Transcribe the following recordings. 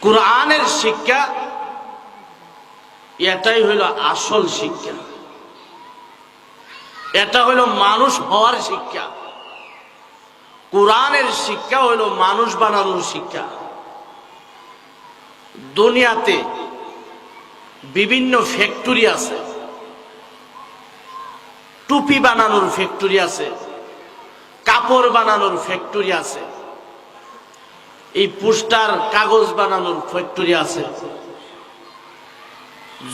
কোরআনের শিক্ষা এটাই হইল আসল শিক্ষা। এটা হইল মানুষ হওয়ার শিক্ষা। কোরআনের শিক্ষা হইল মানুষ বানানোর শিক্ষা। দুনিয়াতে বিভিন্ন ফ্যাক্টরি আছে। টুপি বানানোর ফ্যাক্টরি আছে। কাপড় বানানোর ফ্যাক্টরি আছে। এই পোস্টার, কাগজ বানানোর ফ্যাক্টরি আছে।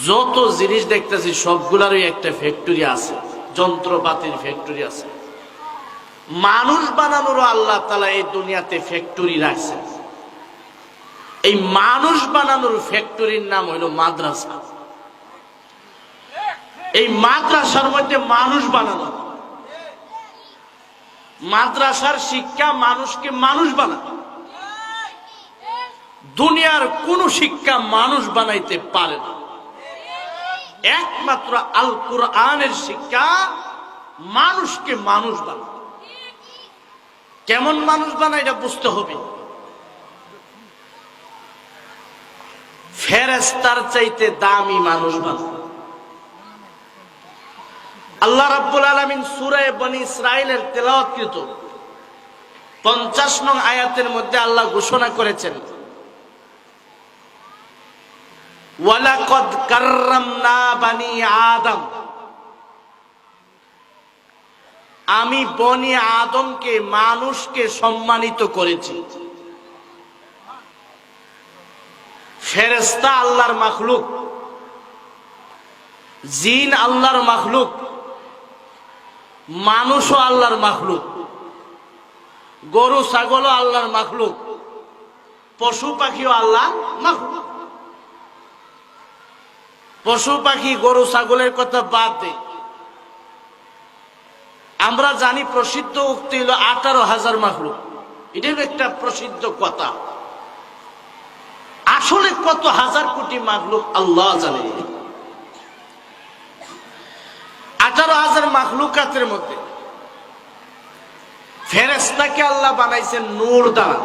যত জিনিস দেখতেছি, সবগুলারই একটা ফ্যাক্টরি আছে। যন্ত্রপাতির ফ্যাক্টরি আছে। মানুষ বানানোরও আল্লাহ তালা এই দুনিয়াতে ফ্যাক্টরি রাখছে এই মানুষ বানানোর ফ্যাক্টরির নাম হইল মাদ্রাসা। এই মাদ্রাসার মধ্যে মানুষ বানানো মাদ্রাসার শিক্ষা মানুষকে মানুষ বানানো দুনিয়ার কোন শিক্ষা মানুষ বানাইতে পারে না। একমাত্র আল কোরআনের শিক্ষা মানুষকে মানুষ বানায়। কেমন মানুষ বানায় এটা বুঝতে হবে। ফেরেস্তার চাইতে দামি মানুষ বানায়। আল্লাহ রাব্বুল আলমিন সুরায় বনি ইসরায়েলের তেলাওয়াতকৃত পঞ্চাশ নং আয়াতের মধ্যে আল্লাহ ঘোষণা করেছেন ওয়ালাকদ কাররামনা বানি আদম। আমি বনি আদমকে, মানুষকে সম্মানিত করেছি। ফেরেস্তা আল্লাহর মাখলুক। জিন আল্লাহর মাখলুক। মানুষও আল্লাহর মাখলুক। গরু, ছাগলও আল্লাহর মাখলুক। পশু পাখিও আল্লাহ মাখলুক। পশু পাখি, গরু, ছাগলের কথা বাদ দে। আমরা জানি প্রসিদ্ধ উক্তি হলো আঠারো হাজার মাখলুক এটা হলো একটা প্রসিদ্ধ কথা। আসলে কত হাজার কোটি মাখলুক আল্লাহ জানে। আঠারো হাজার মাখলুকাতের মধ্যে ফেরেস্তাকে আল্লাহ বানাইছেন নূর দ্বারা।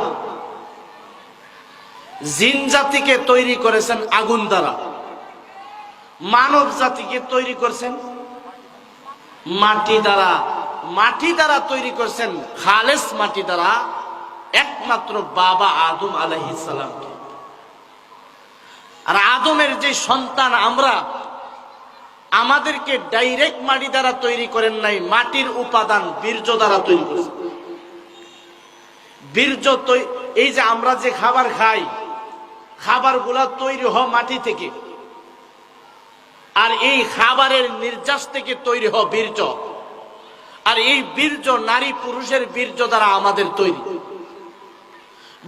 জিন জাতিকে তৈরি করেছেন আগুন দ্বারা। মানব জাতিকে তৈরি করছেন। মাটি দ্বারা মাটি দ্বারা তৈরি করছেন খালেস মাটি দ্বারা একমাত্র বাবা আদম আলহিসামকে আর আদমের যে সন্তান আমরা, আমাদেরকে ডাইরেক্ট মাটি দ্বারা তৈরি করেন নাই, মাটির উপাদান বীর্য দ্বারা তৈরি করেছেন। বীর্য এই যে আমরা যে খাবার খাই, খাবারগুলা তৈরি হয় মাটি থেকে আর এই খাবারের নির্যাস থেকে তৈরি হ বীর্য। আর এই বীর্য নারী পুরুষের বীর্য দ্বারা আমাদের তৈরি।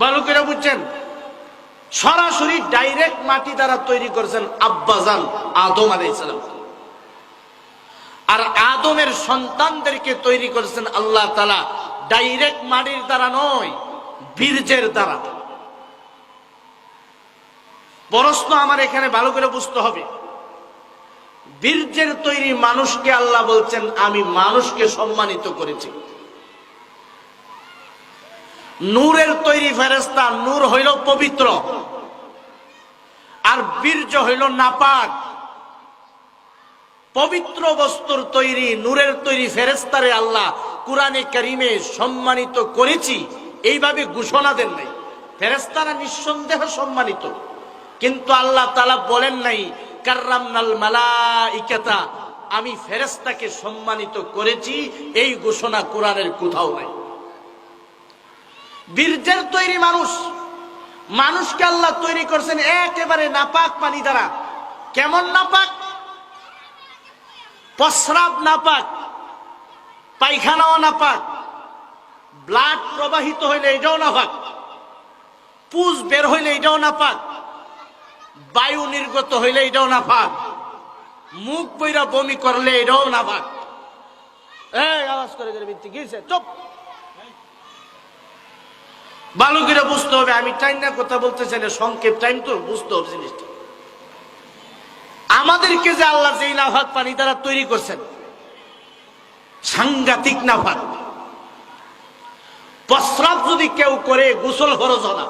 ভালো করে বুঝছেন? সরাসরি ডাইরেক্ট মাটি দ্বারা তৈরি করেছেন আব্বাজান আদম আলাইসালাম আর আদমের সন্তানদেরকে তৈরি করেছেন আল্লাহ তালা ডাইরেক্ট মাটির দ্বারা নয়, বীর্যের দ্বারা। প্রশ্ন আমার এখানে ভালো করে বুঝতে হবে। বীর্যের তৈরি মানুষকে আল্লাহ বলছেন, আমি মানুষকে সম্মানিত করেছি। নূরের তৈরি ফেরেস্তা নূর হইল পবিত্র, আর বীর্য হইল নাপাক। পবিত্র বস্তুর তৈরি, নূরের তৈরি ফেরেস্তারে আল্লাহ কোরআনে করিমে সম্মানিত করেছি, এইভাবে ঘোষণা দেন নাই। ফেরেস্তারা নিঃসন্দেহ সম্মানিত। কিন্তু আল্লাহ তালা বলেন নাই আমি ফেরেস্তাকে সম্মানিত করেছি, এই ঘোষণা কোরআনের কোথাও নাই। বীর্যের তৈরি মানুষ, মানুষকে আল্লাহ তৈরি করছেন একেবারে নাপাক পানি দ্বারা। কেমন নাপাক? প্রস্রাব নাপাক, পায়খানাও নাপাক, ব্লাড প্রবাহিত হইলে এটাও নাপাক, পুজ বের হইলে এটাও নাপাক বায়ু নির্গত হইলে এটাও নাপাক মুখ বইরা বমি করলে এটাও এই গিয়েছে চুপ। ভালো বুঝতে হবে, আমি টাইম না, কথা বলতে চাই না, সংক্ষেপ টাইম তো, বুঝতে হবে জিনিসটা। আমাদেরকে যে আল্লাহ যেই নাফাক পানি দ্বারা তৈরি করছেন, সাংঘাতিক নাফাক। প্রস্রাব যদি কেউ করে, গোসল খরচ না।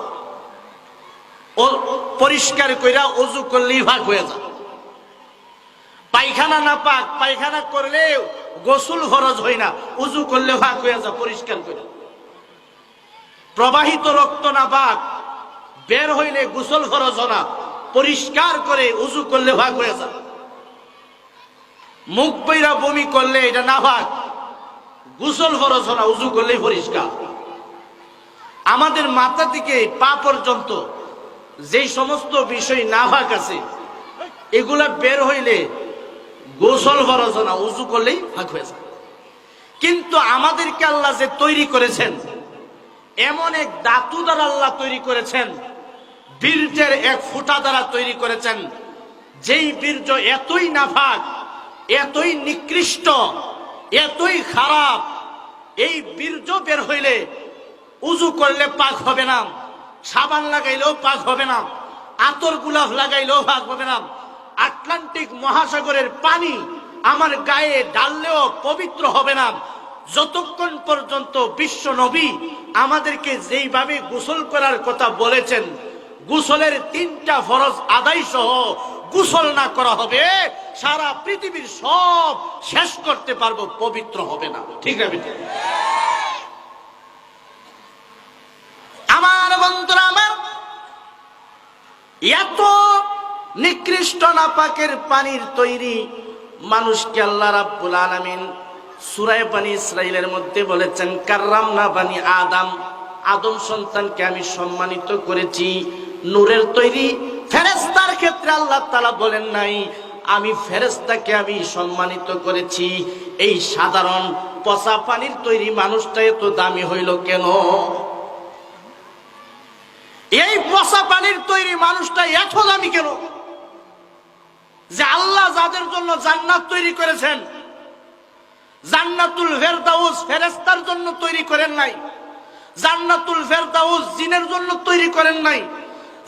পরিষ্কার কইরা অজু করলেই ভাগ হয়ে যায়। পায়খানা না পাক, পায়খানা করলে গোসল ফরজ হয় না, উজু করলে ভাগ হয়ে যায় পরিষ্কার করে প্রবাহিত রক্ত না পাক, বের হইলে গোসল ফরজ না, পরিষ্কার করে উজু করলে ভাগ হয়ে যায়। মুখ বইরা বমি করলে এটা না ভাগ, গোসল ফরজ না, উজু করলেই পরিষ্কার। আমাদের মাথা থেকে পা পর্যন্ত যেই সমস্ত বিষয় না ভাগ আছে, এগুলা বের হইলে গোসল ফরজ না উজু করলেই ভাগ হয়ে যায়। কিন্তু আমাদেরকে আল্লাহ যে তৈরি করেছেন, এমন এক দাতু দ্বারা আল্লাহ তৈরি করেছেন, বীর্যের এক ফুটা দ্বারা তৈরি করেছেন, যেই বীর্য এতই নাফাক, এতই নিকৃষ্ট, এতই খারাপ, এই বীর্য বের হইলে উজু করলে পাক হবে না। সাবান লাগাইলেও পাক হবে না, আতর গুলাফ লাগাইলেও পাক হবে না। আটলান্টিক মহাসাগরের পানি আমার গায়ে ডাললেও পবিত্র হবে না। যতক্ষণ পর্যন্ত বিশ্ব নবী আমাদেরকে যেইভাবে গোসল করার কথা বলেছেন, গোসলের তিনটা ফরজ আদায় সহ গোসল না করা হবে, সারা পৃথিবীর সব শেষ করতে পারব, পবিত্র হবে না। ঠিক আছে আমার বন্ধুরা আমার। এত নিকৃষ্ট নাপাকের পানির তৈরি মানুষকে আল্লাহ রাব্বুল আলামিন সুরায় পানি ইসরাইলের মধ্যে বলেছেন কার্রাম না বানি আদম আদম সন্তানকে আমি সম্মানিত করেছি। নূরের তৈরি ফেরেস্তার ক্ষেত্রে আল্লাহ তালা বলেন নাই, আমি ফেরেস্তাকে আমি সম্মানিত করেছি। এই সাধারণ পচা পানির তৈরি মানুষটা এত দামি হইল কেন? এই পচা পানির তৈরি মানুষটা এত দামি কেন? যে আল্লাহ যাদের জন্য জান্নাত তৈরি করেছেন, জান্নাতুল ফেরদাউস ফেরেস্তার জন্য তৈরি করেন নাই, জান্নাতুল ফেরদাউস জিনের জন্য তৈরি করেন নাই,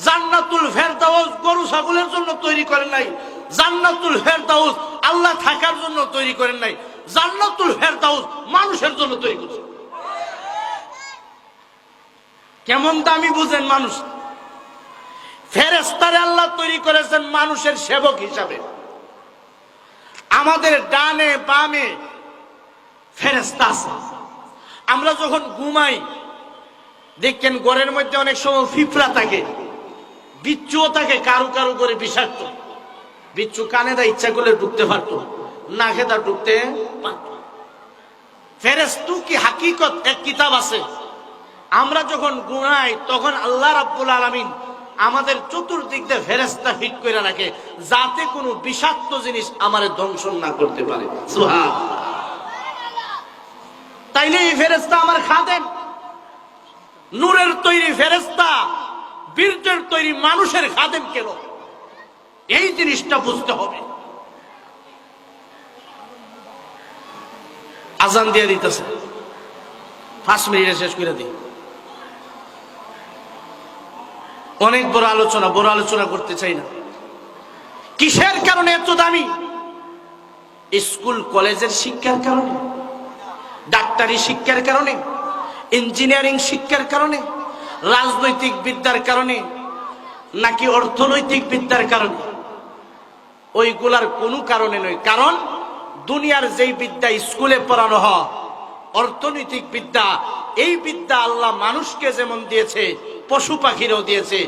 জান্নাতুল ফেরদাউস গরু ছাগলের জন্য তৈরি করেন নাই, জান্নাতুল ফেরদাউস আল্লাহ থাকার জন্য তৈরি করেন নাই, জান্নাতুল ফেরদাউস মানুষের জন্য তৈরি করেছেন। কেমন দামি বুঝেন মানুষ? ফেরেস্তারে আল্লাহ তৈরি করেছেন মানুষের সেবক হিসাবে। আমাদের ডানে বামে ফেরেস্তা আছে। আমরা যখন ঘুমাই, দেখেন ঘরের মধ্যে অনেক সময় ফিফরা থাকে, বিচ্ছুও থাকে, কারু কারু করে বিষাক্ত। বিচ্ছু কানে দা ইচ্ছা করলে ঢুকতে পারতো না খেতা ঢুকতে পারত। ফেরেস্তু কি হাকিকত? এক কিতাব আছে। আমরা যখন গুনাই তখন আল্লাহ রাব্বুল আলামিন আমাদের চতুর্দিক দিয়ে ফেরেস্তা ফিট করে রাখে, যাতে কোনো বিষাক্ত জিনিস আমারে ধ্বংস না করতে পারে। তাইলে এই ফেরেস্তা আমার খাদেন নূরের তৈরি ফেরেস্তা বীর্যের তৈরি মানুষের খাদেম কেন? এই জিনিসটা বুঝতে হবে। আজান দিয়ে দিতেছে। পাঁচ মিনিটে শেষ করে দিই। অনেক বড় আলোচনা বড় আলোচনা করতে চাই না। কিসের কারণে এত দামি? স্কুল, কলেজের শিক্ষার কারণে? ডাক্তারি শিক্ষার কারণে? ইঞ্জিনিয়ারিং শিক্ষার কারণে? রাজনৈতিক বিদ্যার কারণে? নাকি অর্থনৈতিক বিদ্যার কারণে? ওইগুলার কোনো কারণে নয়। কারণ, দুনিয়ার যেই বিদ্যা স্কুলে পড়ানো হয়, অর্থনৈতিক বিদ্যা, এই বিদ্যা আল্লাহ মানুষকে যেমন দিয়েছে পশু পাখিরও দিয়েছে।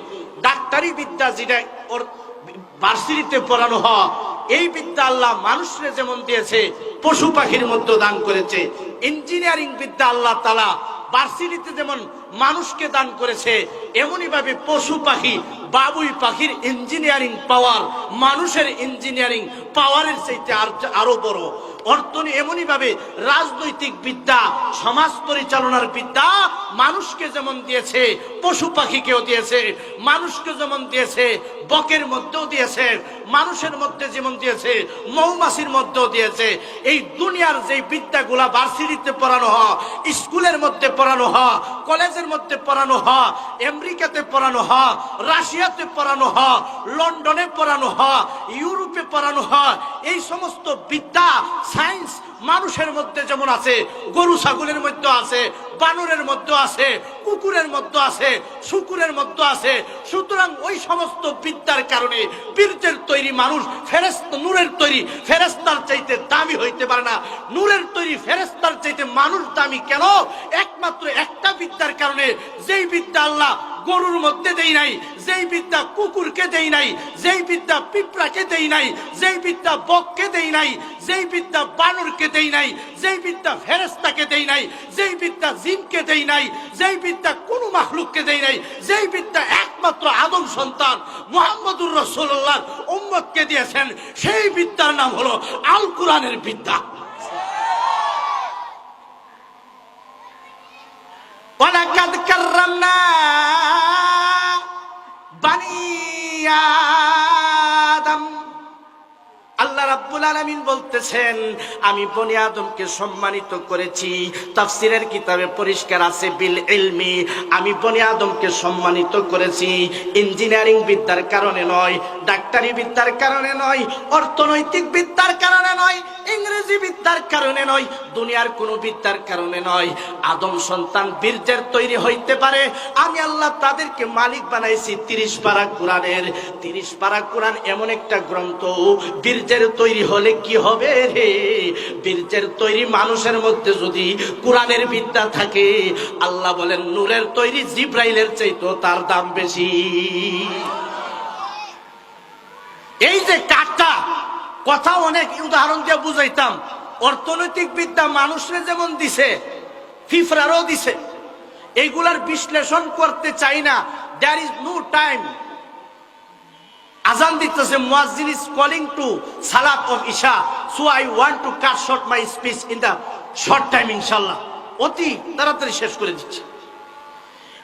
ডাক্তারি বিদ্যা যেটা ওর ভার্সিটিতে পড়ানো হয়, এই বিদ্যা আল্লাহ মানুষরে যেমন দিয়েছে পশু পাখির মধ্যে দান করেছে। ইঞ্জিনিয়ারিং বিদ্যা আল্লাহ তালা ভার্সিটিতে যেমন মানুষকে দান করেছে। এমনই ভাবে পশু পাখি, বাবুই পাখির ইঞ্জিনিয়ারিং পাওয়ার মানুষের ইঞ্জিনিয়ারিং পাওয়ারের চাইতে আরও বড়। অর্থনী এমনই ভাবে রাজনৈতিক বিদ্যা, সমাজ পরিচালনার বিদ্যা মানুষকে যেমন দিয়েছে, পশু পাখিকেও দিয়েছে, মানুষকে যেমন দিয়েছে, বকের মধ্যেও দিয়েছে, মানুষের মধ্যে যেমন দিয়েছে, মৌমাছির মধ্যেও দিয়েছে, এই দুনিয়ার যে বিদ্যাগুলা ভার্সিটিতে পড়ানো হয় স্কুলের মধ্যে পড়ানো হয় কলেজের মধ্যে পড়ানো হয় আমেরিকাতে পড়ানো হয় রাশিয়াতে পড়ানো হয় লন্ডনে পড়ানো হয় ইউরোপে পড়ানো হয় এই সমস্ত বিদ্যা, সায়েন্স মানুষের মধ্যে যেমন আছে, গরু, ছাগলের মধ্যে আছে, বানরের মধ্যে আছে, কুকুরের মধ্যে আছে, শুকুরের মধ্যে আছে, সুতরাং ওই সমস্ত বিদ্যার কারণে বীর্যের তৈরি মানুষ ফেরেস্ত নূরের তৈরি ফেরেস্তার চাইতে দামি হইতে পারে না। নূরের তৈরি ফেরেস্তার চাইতে মানুষ দামি কেন? একমাত্র একটা বিদ্যার কারণে যেই বিদ্যা আল্লাহ গরুর মধ্যে দেই নাই, যেই বিদ্যা কুকুরকে দেই নাই, যেই বিদ্যা পিঁপড়াকে দেই নাই, যেই বিদ্যা বককে দেই নাই, যেই বিদ্যা বানরকে দেই নাই, যেই বিদ্যা ফেরেস্তাকে দেই নাই, যেই বিদ্যা জিনকে দেই নাই, যেই বিদ্যা কোন মাহলুককে দেই নাই, যেই বিদ্যা একমাত্র আদম সন্তান মোহাম্মদুর রসুল্লাহ উম্মতকে দিয়েছেন, সেই বিদ্যার নাম হলো আল কোরআনের বিদ্যা। আল্লাহ রাব্বুল আলামিন বলতেছেন, আমি বনি আদমকে সম্মানিত করেছি। তাফসিরের কিতাবে পরিষ্কার আছে, বিল ইলমি। আমি বনি আদমকে সম্মানিত করেছি। ইঞ্জিনিয়ারিং বিদ্যার কারণে নয়, ডাক্তারি বিদ্যার কারণে নয়, অর্থনৈতিক বিদ্যার কারণে বিদ্যার কারণে নয়, দুনিয়ার কোনো বিদ্যার কারণে নয়। আদম সন্তান বীর্যের তৈরি হইতে পারে। আমি আল্লাহ তাদেরকে মালিক বানাইছি তিরিশ পারা কোরআনের। তিরিশ পারা কোরআন এমন একটা গ্রন্থ, বীর্যের তৈরি হলে কি হবে রে? বীর্যের তৈরি মানুষের মধ্যে যদি কোরআনের বিদ্যা থাকে, আল্লাহ বলেন, নূরের তৈরি জিব্রাইলের চাইতো তার দাম বেশি। এই যে কাঠটা, কথা অনেক উদাহরণ দিয়ে বুঝাইতাম। অর্থনৈতিক বিদ্যা মানুষরে যেমন দিছে, ফিফরারও দিছে। এইগুলার বিশ্লেষণ করতে চাই না। দ্যার ইজ নো টাইম আজান দিতেছে মুয়াজ্জিন ইজ কলিং টু সালাত of Isha. So I want to cut short my speech in the short time ইনশাল্লাহ অতি তাড়াতাড়ি শেষ করে দিচ্ছি।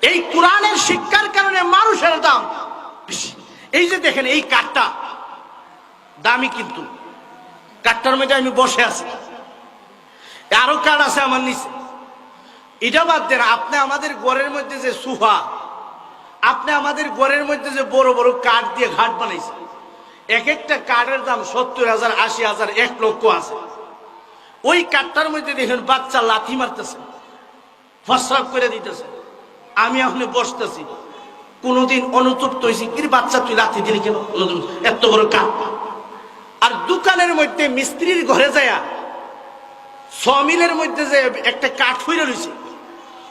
এই কোরআনের শিক্ষার কারণে মানুষের দাম। এই যে দেখেন, এই কাঠটা দামি কিন্তু। কাঠটার মধ্যে আমি বসে আছি। আরও কাঠ আছে আমার নিচে। এটা বাদ দেন, আপনি আমাদের ঘরের মধ্যে যে সুফা, আপনি আমাদের ঘরের মধ্যে যে বড় বড় কাঠ দিয়ে ঘাট বানাইছেন এক একটা কাঠের দাম সত্তর হাজার, আশি হাজার, এক লক্ষ আছে। ওই কাঠটার মধ্যে দেখেন বাচ্চা লাথি মারতেছে ফসরাপ করে দিতেছে। আমি এখন বসতেছি। কোনোদিন অনুতপ্ত হয়েছি কি বাচ্চা, তুই লাথি দিলি কেন? এত বড় কাঠ। দোকানের মধ্যে মিস্ত্রির ঘরে যায়া সমিলের মধ্যে যে একটা কাঠ হইরে রয়েছে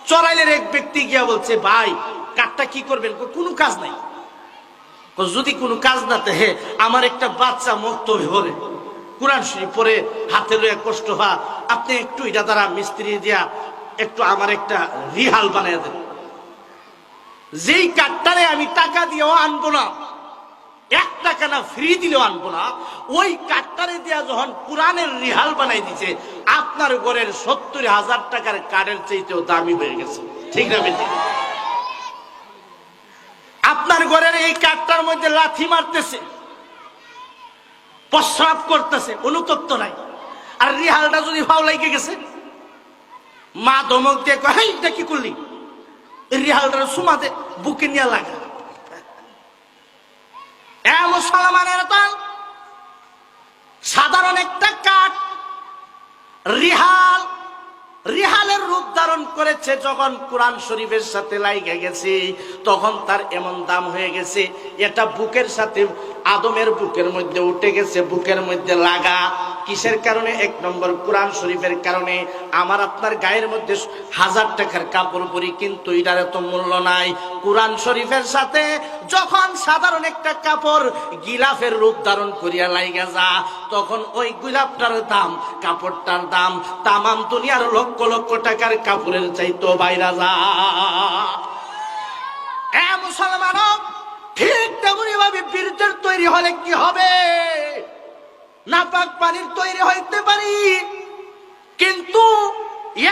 চড়াইলের এক ব্যক্তি গিয়া বলছে, ভাই, কাঠটা কি করবেন? কোনো কাজ নাই। যদি কোনো কাজ না হে, আমার একটা বাচ্চা মুক্ত হলে কোরআন শরীফ পরে হাতে লয়ে কষ্ট হওয়া আপনি একটু এটা দ্বারা মিস্ত্রি দিয়া একটু আমার একটা রিহাল বানিয়ে দেন। যেই কাঠটারে আমি টাকা দিয়েও আনব না এক টাকা না ফ্রি দিলেও আনব না। ওই কাঠটারে দিয়া যখন কোরআনের রিহাল বানাই দিছে, আপনার ঘরের সত্তর হাজার টাকার কাঠের চাইতেও দামি হয়ে গেছে। ঠিক না আপনার ঘরের এই কাঠটার মধ্যে লাথি মারতেছে, প্রস্রাব করতেছে, অনুতপ্ত নাই। আর রিহালটা যদি ভাও লাগে গেছে, মা ধমক দিয়ে কয় কি করলি? রিহালটার সুমাতে বুকে নিয়ে লাগা এ মুসলমানের দল, সাধারণ একটা কাঠ, রিহাল, রিহালের রূপ ধারণ করেছে যখন কোরআন শরীফের সাথে লাইগে গেছে, তখন তার এমন দাম হয়ে গেছে, এটা বুকের সাথে আদমের বুকের মধ্যে উঠে গেছে, বুকের মধ্যে লাগা কিসের কারণে? এক নম্বর কোরআন শরীফের কারণে। আমার আপনার গায়ের মধ্যে হাজার টাকার কাপড় পরি, কিন্তু এটার এত মূল্য নাই। কোরআন শরীফের সাথে যখন সাধারণ একটা কাপড় গিলাফের রূপ ধারণ করিয়া লাইগা যা, তখন ওই গিলাফটার দাম, কাপড়টার দাম, তামাম দুনিয়ার লক্ষ লক্ষ টাকার কাপড়ের চাইতো বাইরা যা। এ মুসলমান ঠিক তেমনি ভাবে বীর্যের তৈরি হলে কি হবে? নাপাক পানির তৈরি হইতে পারি। কিন্তু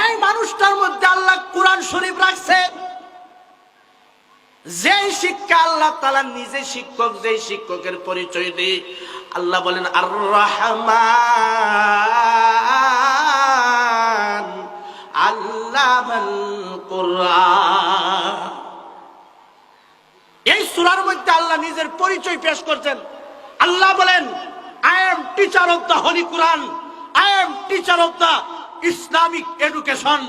এই মানুষটার মধ্যে আল্লাহ কোরআন শরীফ রাখছে। যেই শিক্ষা আল্লাহ তালা নিজে শিক্ষক, যেই শিক্ষকের পরিচয় দিই আল্লাহ বলেন আর রহমান আল্লাহ এই সুরার মধ্যে আল্লাহ নিজের পরিচয় পেশ করছেন। আল্লাহ বলেন I am teacher of the holy Quran I am teacher of the Islamic education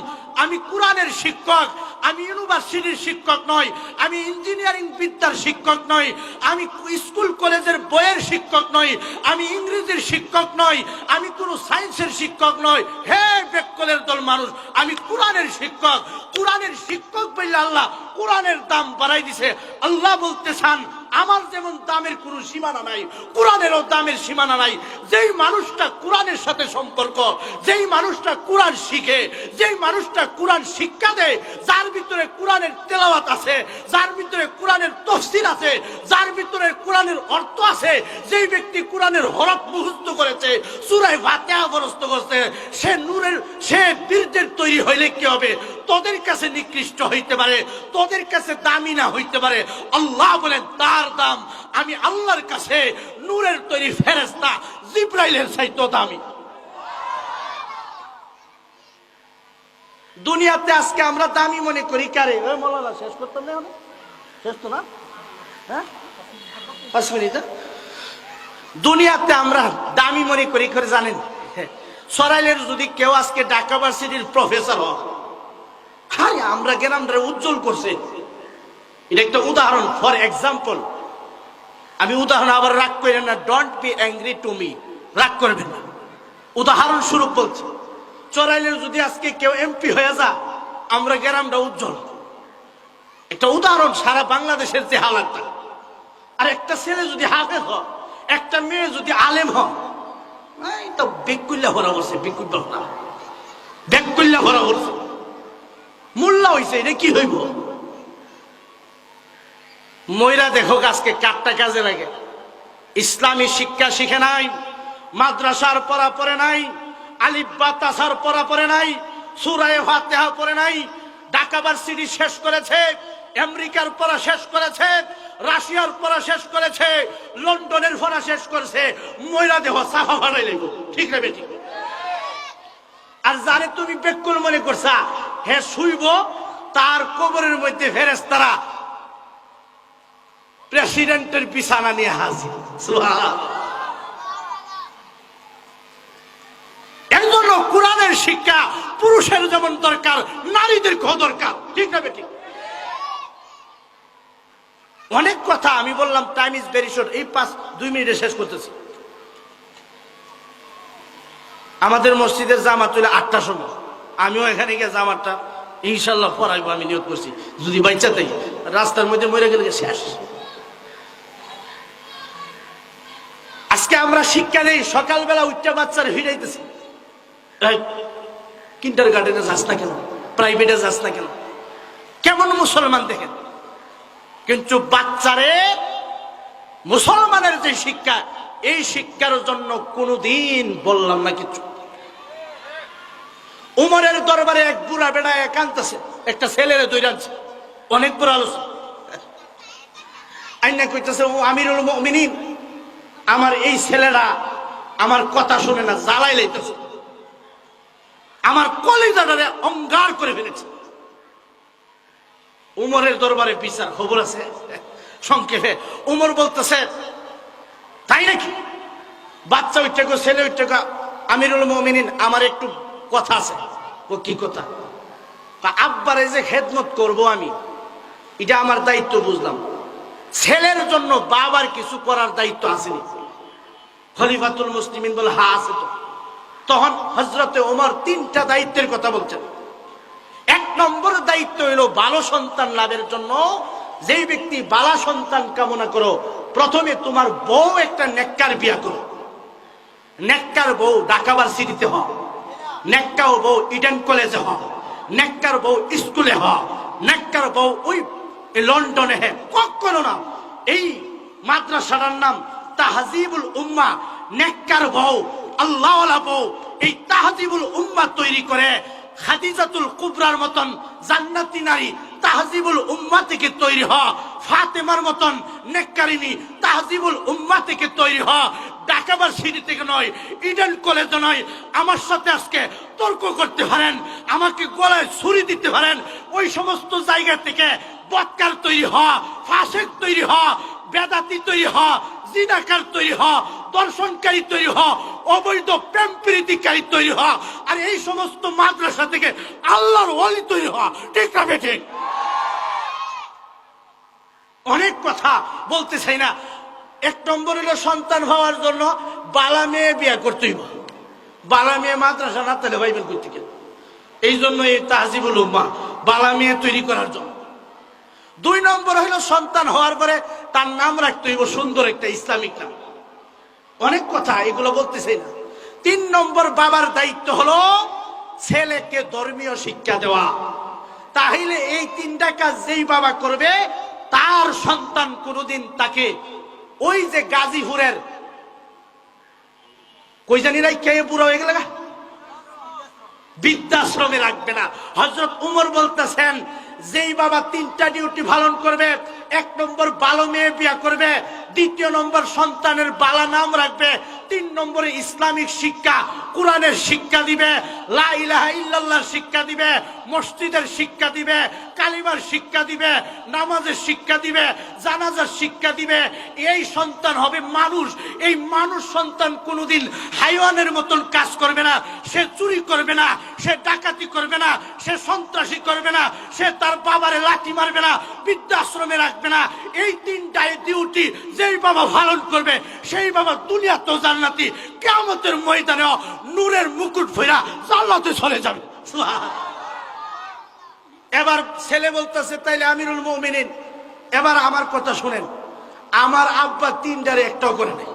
আমি কোরআনের শিক্ষক, আমি ইউনিভার্সিটির শিক্ষক নই, আমি ইঞ্জিনিয়ারিং বিদ্যার শিক্ষক নই, আমি স্কুল কলেজের বইয়ের শিক্ষক নই, আমি ইংরেজির শিক্ষক নই, আমি কোনো সায়েন্সের শিক্ষক নই। হে বেকলের দল মানুষ, আমি কোরআনের শিক্ষক। কোরআনের শিক্ষক বললে আল্লাহ কোরআনের দাম বাড়াই দিছে। আল্লাহ বলতে চান আমার যেমন দামের কোনো সীমানা নাই, কোরআনেরও দামের সীমানা নাই, যেই মানুষটা কোরআনের সাথে সম্পর্ক, যেই মানুষটা কোরআন শিখে, যেই মানুষটা কোরআন শিক্ষা দেয়, যার ভিতরে কোরআনের তেলাওয়াত আছে, যার ভিতরে কোরআনের তফসিল আছে, যার ভিতরে কোরআনের অর্থ আছে, যেই ব্যক্তি কোরআনের হরফ মুখস্থ করেছে, সুরায় ফাতিহা মুখস্থ করছে, সে নূরের, সে বীরদের তৈরি হইলে কি হবে? তোদের কাছে নিকৃষ্ট হইতে পারে, তোদের কাছে দামি না হইতে পারে। আল্লাহ বলেন, তার দাম আমি আল্লাহর কাছে নূরের তৈরি ফেরেস্তা জিব্রাইলের চাইতো দামি। দুনিয়াতে আজকে আমরা দামি মনে করি কারে? মৌলানা, শেষ করতাম না শেষ তো না? হ্যাঁ? পাঁচ মিনিট হ্যাঁ? দুনিয়াতে আমরা দামি মনে করি করে জানেন? সরাইলের যদি কেউ আজকে ঢাকা ভার্সিটির প্রফেসর হয় হাই আমরা গ্রামটা উজ্জ্বল করছে। এটা একটা উদাহরণ, ফর এক্সাম্পল আমি উদাহরণ আবার রাগ করেন না don't be angry to me রাগ করবেন না। উদাহরণ স্বরূপ বলছি চড়াইলের যদি আজকে কেউ এমপি হয়ে যা আমরা গ্রামটা উজ্জ্বল। একটা উদাহরণ, সারা বাংলাদেশের যে হালাতটা আর একটা ছেলে যদি হাফেজ হয়, একটা মেয়ে যদি আলেম হয় তো বেকুল্লা ভরা করছে বেকুল্লা ভরা বেকুল্লা ভরা করছে মোল্লা হইছে এটা কি হইব ময়রা দেখো আজকে কাঠটা কাজে লাগে। ইসলামী শিক্ষা শিখে নাই, মাদ্রাসার পড়া পড়ে নাই বাতাসার পড়া পড়ে নাই, সুরায় ফাতেহা পড়ে নাই, ঢাকা ভার্সিটি শেষ করেছে, আমেরিকার পড়া শেষ করেছে, রাশিয়ার পড়া শেষ করেছে, লন্ডনের পড়া শেষ করেছে ময়রা দেহ সাফা বানাই লাগবে। ঠিক রে বেটি? আর জানে তুমি বেকুল মনে করছা হে শুইব, তার কবরের মধ্যে ফেরেস তারা প্রেসিডেন্টের বিছানা নিয়ে হাজির। কোরআনের শিক্ষা, পুরুষের যেমন দরকার নারীদেরকেও দরকার। ঠিক না বেটি অনেক কথা আমি বললাম টাইম ইজ ভেরি শর্ট এই পাঁচ, দুই মিনিটে শেষ করতেছি। আমাদের মসজিদের জামাত চলে আটটার সময়। আমিও এখানে গিয়ে জামাতটা ইনশাল্লাহ পড়াইবো, আমি নিয়োগ করছি। যদি বাইচাতেই রাস্তার মধ্যে মরে গেলে শেষ। আজকে আমরা শিক্ষা নেই, সকালবেলা উচ্চা বাচ্চার ভিড়াইতেছি কিন্টার গার্ডেনে যাস না কেন? প্রাইভেটে যাস না কেন? কেমন মুসলমান দেখেন? কিন্তু বাচ্চারে, মুসলমানের যে শিক্ষা, এই শিক্ষার জন্য কোনোদিন বললাম না কিছু। উমরের দরবারে এক বুড়া বেড়া একান্তছে একটা ছেলেরে দৈর আনছে। অনেক বড় আলোচনা। আইনা কইতেছে, ও আমিরুল মুমিনিন, আমার এই ছেলেরা আমার কথা শুনে না জ্বালাই লাইতেছে। আমার কলিজাটারে অঙ্গার করে ফেলেছে। উমরের দরবারে বিচার খবর আছে। সংক্ষেপে, উমর বলতেছে, তাই নাকি? বাচ্চা গো, ছেলে উঠতে আমিরুল মমিনিন, আমার একটু কথা আছে। ও কি কথা? আব্বারে যে খেদমত করব আমি, এটা আমার দায়িত্ব বুঝলাম। ছেলের জন্য বাবার কিছু করার দায়িত্ব আসেনি। খলিফাতুল মুসলিমিন বলে হা আছে তো। তখন হজরতে ওমর তিনটা দায়িত্বের কথা বলছেন। এক নম্বর দায়িত্ব হইল ভালো সন্তান লাভের জন্য, যেই ব্যক্তি বালা সন্তান কামনা করো, প্রথমে তোমার বউ একটা নেককার বিয়া করো। নেককার বউ ঢাকাবার সিটিতে হ। নেককার বউ ইডেন কলেজে হ, নেককার বউ স্কুলে হ, নেককার বউ ওই লন্ডনে হে, কখনো না। এই মাদ্রাসাটার নাম তাহাজিবুল উম্মা, নেককার বউ, আল্লাহওয়ালা বউ। এই তাহাজিবুল উম্মা তৈরি করে খাদিজাতুল কুবরার মতন জান্নাতি নারী তাহজিবুল উম্মা থেকে তৈরি হ। ফাতেমার মতন নেককারিনী তাহজিবুল উম্মা থেকে তৈরি হ। ঢাকাবার সিটি থেকে নয়, ইডেন কলেজে নয়। আমার সাথে আজকে তর্ক করতে পারেন, আমাকে গলায় ছুরি দিতে পারেন। ওই সমস্ত জায়গা থেকে বৎকার তৈরি হ, ফাসেক তৈরি হ, বেদাতি তৈরি হ, জিনাকার তৈরি হ দর্শনকারী তৈরি হ, অবৈধ প্রেম প্রীতিকারী তৈরি হ, আর এই সমস্ত মাদ্রাসা থেকে আল্লাহর ওলি তৈরি হ। ঠিক না বেঠিক অনেক কথা বলতে চাই না। এক নম্বর হলো সন্তান হওয়ার জন্য বালা মেয়ে বিয়ে করতে হইব। বালা মেয়ে মাদ্রাসা না তাহলে ভাইবেন করতে গেলে। এই জন্য এই তাহজিবুল উম্মা বালা মেয়ে তৈরি করার জন্য। দুই নম্বর হলো সন্তান হওয়ার পরে তার নাম রাখতে হইব সুন্দর একটা ইসলামিক নাম। অনেক কথা এগুলো বলতেছি না। তিন নম্বর বাবার দায়িত্ব হলো ছেলেকে ধর্মীয় শিক্ষা দেওয়া। তাহলে এই তিনটা কাজ যেই বাবা করবে, তার সন্তান কোনোদিন তাকে ওই যে গাজীপুরের কই জানি রাই কে পুরো হয়ে গেলে বৃদ্ধাশ্রমে রাখবে না। হজরত উমর বলতেছেন, যেই বাবা তিনটা ডিউটি পালন করবে এক নম্বর বালো মেয়ে বিয়া করবে, দ্বিতীয় নম্বর সন্তানের বালা নাম রাখবে, তিন নম্বরে ইসলামিক শিক্ষা, কোরআনের শিক্ষা দিবে, লা ইলাহা ইল্লাল্লাহর শিক্ষা দিবে মসজিদের শিক্ষা দিবে, কালিমার শিক্ষা দিবে, নামাজের শিক্ষা দিবে, জানাজার শিক্ষা দিবে। এই সন্তান হবে মানুষ। এই মানুষ সন্তান কোনোদিন হাইওয়ানের মতন কাজ করবে না। সে চুরি করবে না, সে ডাকাতি করবে না, সে সন্ত্রাসী করবে না, সে তার বাবারে লাঠি মারবে না, বৃদ্ধাশ্রমে রাখবে না। এই তিনটাই ডিউটি যেই বাবা পালন করবে, সেই বাবা দুনিয়া তো জান্নাতি। কেমতের ময়দানে নূরের মুকুট ফেরা জান্নাতে চলে যাবে। এবার ছেলে বলতেছে, তাইলে আমিরুল মমিনিন। এবার আমার কথা শুনেন, আমার আব্বা তিনটারে একটাও করে নাই।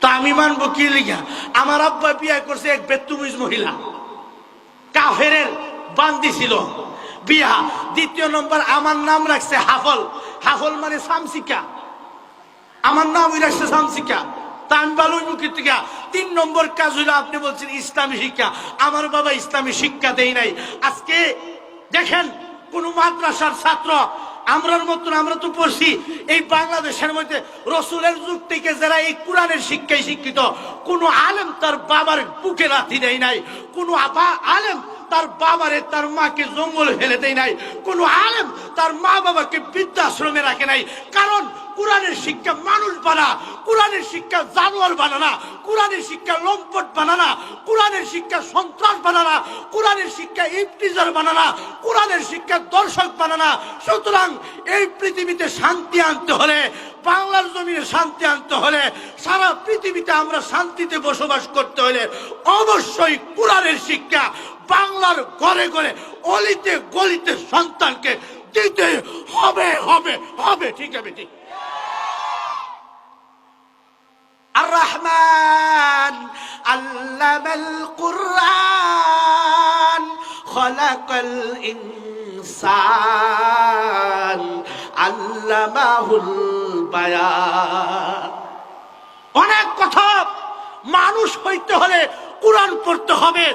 তা আমি মানবো কি লিখা আমার আব্বা বিয়ে করছে এক বেতুমিজ মহিলা। কাফেরের বান্দি ছিল। বিয়া, দ্বিতীয় নম্বর, আমার নাম রাখছে হাফল। হাফল মানে সামসিকা। আমার নাম রাখছে সামসিকা। তা আমি বালুই মুখী থেকে। তিন নম্বর কাজ হইল আপনি বলছেন, ইসলামী শিক্ষা। আমার বাবা ইসলামী শিক্ষা দেই নাই। আজকে দেখেন, কোন মাদ্রাসার ছাত্র, আমরার মতন, আমরা তো পড়ছি, এই বাংলাদেশের মধ্যে রসুলের যুগ থেকে যারা এই কোরআনের শিক্ষায় শিক্ষিত, কোন আলেম তার বাবার বুকে রাখি দেয় নাই। কোন আলেম তার বাবারে, তার মাকে জঙ্গল ফেলে দেয় নাই। কোন আলেম তার মা বাবাকে বৃদ্ধাশ্রমে রাখে নাই। কারণ কোরআনের শিক্ষা মানুষ বানা, কোরআনের শিক্ষা জানোয়ার বানানা কোরআনের শিক্ষা লম্পট বানানা কোরআনের শিক্ষা সন্ত্রাস বানানা কোরআনের শিক্ষা ইফটিজার বানানা কোরআনের শিক্ষা দর্শক বানানা সুতরাং এই পৃথিবীতে শান্তি আনতে হলে, বাংলার জমিনে শান্তি আনতে হলে, সারা পৃথিবীতে আমরা শান্তিতে বসবাস করতে হলে অবশ্যই কোরআনের শিক্ষা বাংলার ঘরে ঘরে অলিতে গলিতে সন্তানকে দিতে হবে হবে হবে, ঠিক আছে, ঠিক। الرحمن علم القرآن خلق الإنسان علمه البيان বায়ান অনেক কথা মানুষ হইতে হলে কোরআন পড়তে হবে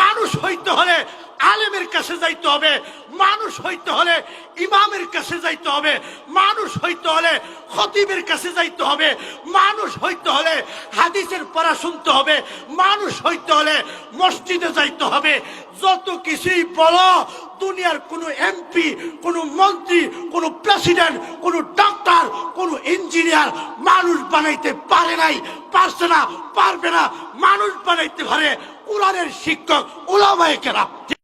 মানুষ হইতে হলে আলেমের কাছে যাইতে হবে, মানুষ হইতে হলে ইমামের কাছে যাইতে হবে, মানুষ হইতে হলে খতিবের কাছে যাইতে হবে, মানুষ হইতে হলে হাদিসের পড়া শুনতে হবে, মানুষ হইতে হলে মসজিদে যাইতে হবে। যত কিছুই বলো, দুনিয়ার কোনো এমপি, কোনো মন্ত্রী, কোনো প্রেসিডেন্ট, কোনো ডাক্তার, কোনো ইঞ্জিনিয়ার মানুষ বানাইতে পারে নাই, পারছে না, পারবে না, মানুষ বানাইতে পারে। কোরআনের শিক্ষক ওলামায় কেরা